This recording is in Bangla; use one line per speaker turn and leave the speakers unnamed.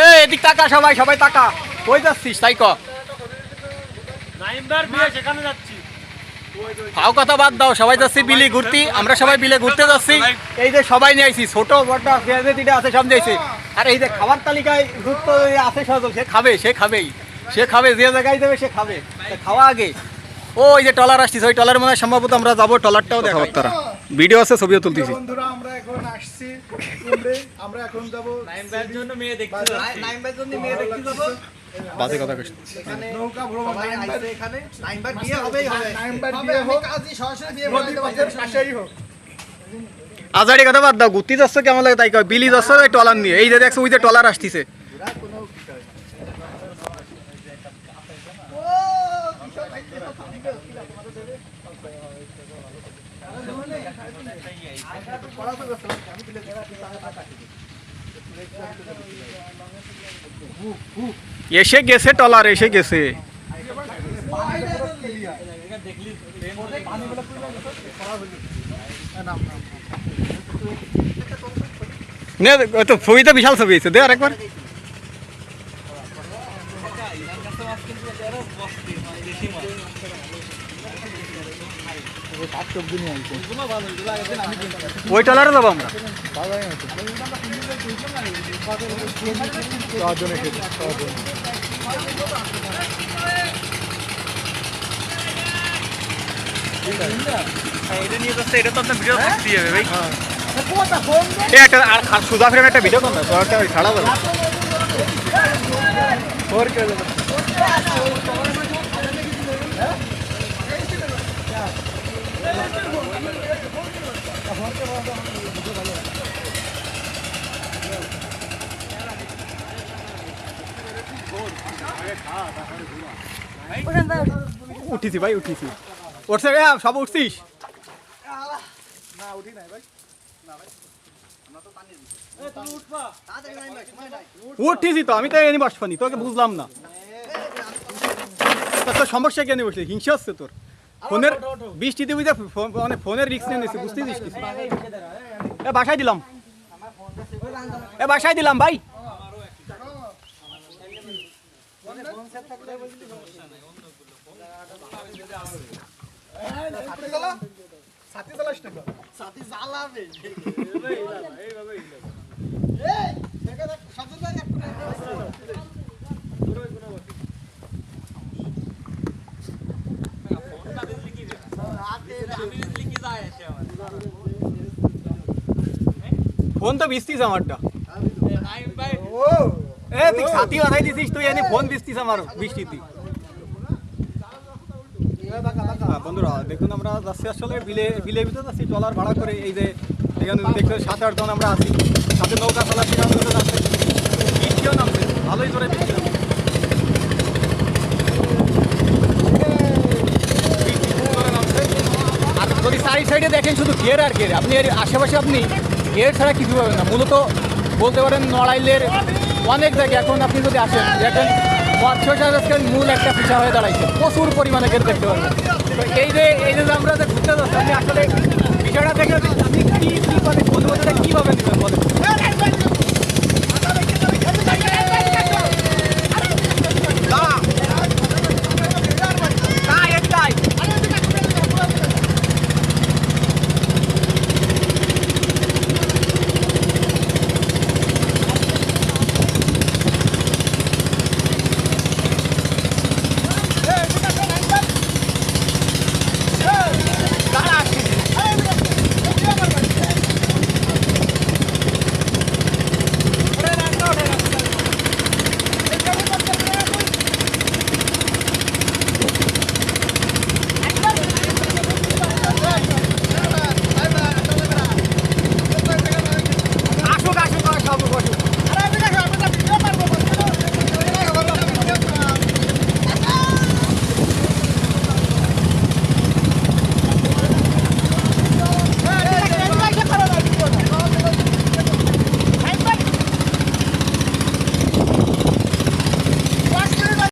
এ এদিক তাকা সবাই সবাই তাকা। কই যাচ্ছিস? তাই ক।
নাইমবার বিয়ে সেখানে যাচ্ছি।
ফাও কথা বাদ দাও সবাই যাচ্ছি বিলে ঘুরতে। আমরা সবাই বিলে ঘুরতে যাচ্ছি। এই যে সবাই নিয়ে আইছি ছোট আছে সব নিয়েছি আর এই যে খাবার তালিকায় গুরুত্ব আছে সে খাবে সে খাবেই। সে খাবে যে জায়গায় দেবে সে খাবে। খাওয়া আগে। ও এই যে টলার আসছিস ওই টলার মনে সম্ভবত আমরা যাব টলারটাও দেখাবো। তারা ভিডিও আছে ছবিও তুলতেছি।
বন্ধুরা আমরা এখন আসছি কুমড়ে আমরা এখন যাব
নাইমবার জন্য মেয়ে দেখতে
জন্য মেয়ে দেখতে যাব।
বাজে কথা কইছ
এখানে
নৌকা ভ্রমণ
আইছে এখানে। নাইমবার বিয়ে হবেই হবে।
নাইমবার
হবে,
বিয়ে হোক।
কাজী সরাসরি বিয়ে বলতে।
পাশেই হোক।
আজারি কথা বাদ দাও ঘুরতে যাচ্ছ কেমন লাগে তাই কয় বিলি যাচ্ছ ওই টলার নিয়ে? এই যে দেখছ ওই যে টলার আসতিছে। এসে গেছে টলার এসে গেছে। নে ওই তো বিশাল ছবি দে আরেকবার। ওই টলারে যাব আমরা। ভাই এ, একটা ভিডিও কর না তো একটা ছাড়া যাবে কে উঠিছি ভাই, উঠিছি। উঠছে রে, সব উঠছিস। উঠিছি তো, আমি তো এনে বসবানি তোকে বুঝলাম না। সমস্যা কেন বসে হিংসা হচ্ছে তোর। ফোনের বৃষ্টিতে বুঝে ফোন- মানে ফোনের রিক্স নিয়ে নিচ্ছি বুঝতেছিস কিছু এ বাসায় দিলাম এ বাসায় দিলাম ভাই
সাথে চালাস না?
সাথী জ্বালাবে।
ফোন তো বিস্তিস আমারটা। এ তুই সাথী বাধাই দিছিস তুই এনে ফোন বিস্তিস আমার বৃষ্টিতে। হ্যাঁ, বন্ধুরা দেখুন আমরা যাচ্ছি আসলে বিলে বিলের ভিতরে যাচ্ছি ট্রলার ভাড়া করে এই যে এখানে দেখতে সাত আট জন আমরা আছি। সাথে নৌকা চালাচ্ছি বৃষ্টিও নামছে ভালোই বৃষ্টি বৃষ্টি খুব জোরে নামছে। আর যদি সাইড দেখেন শুধু গের আর গের আপনি এর আশেপাশে আপনি গের ছাড়া কিছু পাবেন না। মূলত বলতে পারেন নড়াইলের অনেক জায়গায় এখন আপনি যদি আসেন, দেখেন আজকের মূল একটা পিছা হয়ে দাঁড়াইছে। প্রচুর পরিমাণে গের দেখতে পাবেন। তো এই যে এই যে আমরা যে ঘুরতে যাচ্ছি আপনি আসলে বিষয়টা দেখে আপনি কী কী কীভাবে নেবেন বলেন